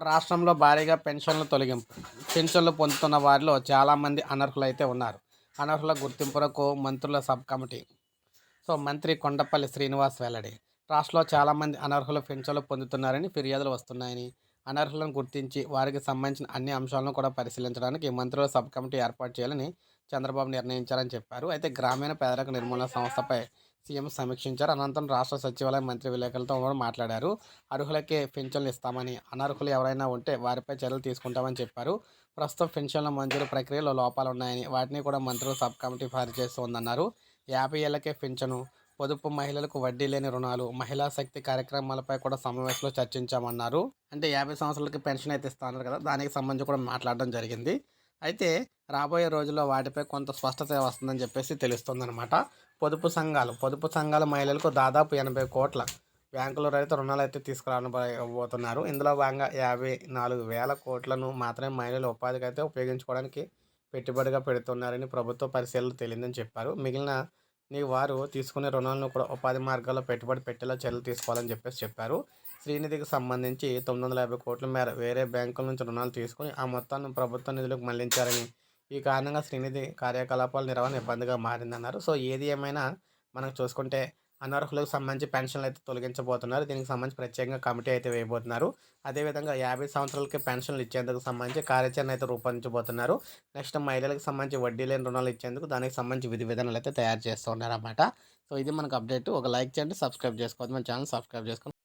రాష్ట్రంలో భారీగా పెన్షన్లు తొలగింపు పెన్షన్లు పొందుతున్న వారిలో చాలామంది అనర్హులైతే ఉన్నారు. అనర్హుల గుర్తింపులకు మంత్రుల సబ్ కమిటీ. సో మంత్రి కొండపల్లి శ్రీనివాస్ వెల్లడి రాష్ట్రంలో చాలామంది అనర్హులు పెన్షన్లు పొందుతున్నారని ఫిర్యాదులు వస్తున్నాయని అనర్హులను గుర్తించి వారికి సంబంధించిన అన్ని అంశాలను కూడా పరిశీలించడానికి మంత్రుల సబ్ కమిటీ ఏర్పాటు చేయాలని చంద్రబాబు నిర్ణయించారని చెప్పారు. అయితే గ్రామీణ పేదరిక నిర్మూలన సంస్థపై సీఎం సమీక్షించారు. అనంతరం రాష్ట్ర సచివాలయం మంత్రి విలేకరులతో మాట్లాడారు. అర్హులకే పెన్షన్లు ఇస్తామని అనర్హులు ఎవరైనా ఉంటే వారిపై చర్యలు తీసుకుంటామని చెప్పారు. ప్రస్తుతం పెన్షన్ల మంజూరు ప్రక్రియలో లోపాలు ఉన్నాయని వాటిని కూడా మంత్రులు సబ్ కమిటీ పరిచేస్తోందన్నారు యాభై ఏళ్ళకే పెన్షను పొదుపు మహిళలకు వడ్డీ లేని రుణాలు మహిళా శక్తి కార్యక్రమాలపై కూడా సమావేశంలో చర్చించామన్నారు. అంటే యాభై సంవత్సరాలకి పెన్షన్ అయితే ఇస్తున్నారు కదా దానికి సంబంధించి కూడా మాట్లాడడం జరిగింది. అయితే రాబోయే రోజుల్లో వాటిపై కొంత స్పష్టత వస్తుందని చెప్పేసి తెలుస్తుందన్నమాట. పొదుపు సంఘాలు పొదుపు సంఘాల మహిళలకు దాదాపు ఎనభై కోట్ల బ్యాంకులో రైతు రుణాలు అయితే తీసుకురాబోతున్నారు. ఇందులో భాగంగా యాభై నాలుగు వేల కోట్లను మాత్రమే మహిళలు ఉపాధికి అయితే ఉపయోగించుకోవడానికి పెట్టుబడిగా పెడుతున్నారని ప్రభుత్వ పరిశీలన తెలియదని చెప్పారు. మిగిలిన నీ వారు తీసుకునే రుణాలను కూడా ఉపాధి మార్గాల్లో పెట్టుబడి పెట్టేలా చర్యలు తీసుకోవాలని చెప్పేసి చెప్పారు. శ్రీనిధికి సంబంధించి తొమ్మిది వందల యాభై కోట్ల మేర వేరే బ్యాంకుల నుంచి రుణాలు తీసుకుని ఆ మొత్తాన్ని ప్రభుత్వ నిధులకు మళ్ళించారని. ఈ కారణంగా శ్రీనిధి కార్యకలాపాల నిర్వహణ ఇబ్బందిగా మారిందన్నారు. సో ఏది ఏమైనా మనం చూసుకుంటే అనర్హులకు సంబంధించి పెన్షన్లు అయితే తొలగించబోతున్నారు. దీనికి సంబంధించి ప్రత్యేకంగా కమిటీ అయితే వేయబోతున్నారు. అదేవిధంగా యాభై సంవత్సరాలకి పెన్షన్లు ఇచ్చేందుకు సంబంధించి కార్యాచరణ అయితే రూపొందించబోతున్నారు. నెక్స్ట్ మహిళలకు సంబంధించి వడ్డీ లేని రుణాలు ఇచ్చేందుకు దానికి సంబంధించి విధి విధానాలు అయితే తయారు చేస్తున్నారు అన్నమాట సో ఇది మనకు అప్డేట్. ఒక లైక్ చేయండి సబ్స్క్రైబ్ చేసుకోవద్దు. మన ఛానల్ సబ్స్క్రైబ్ చేసుకోండి.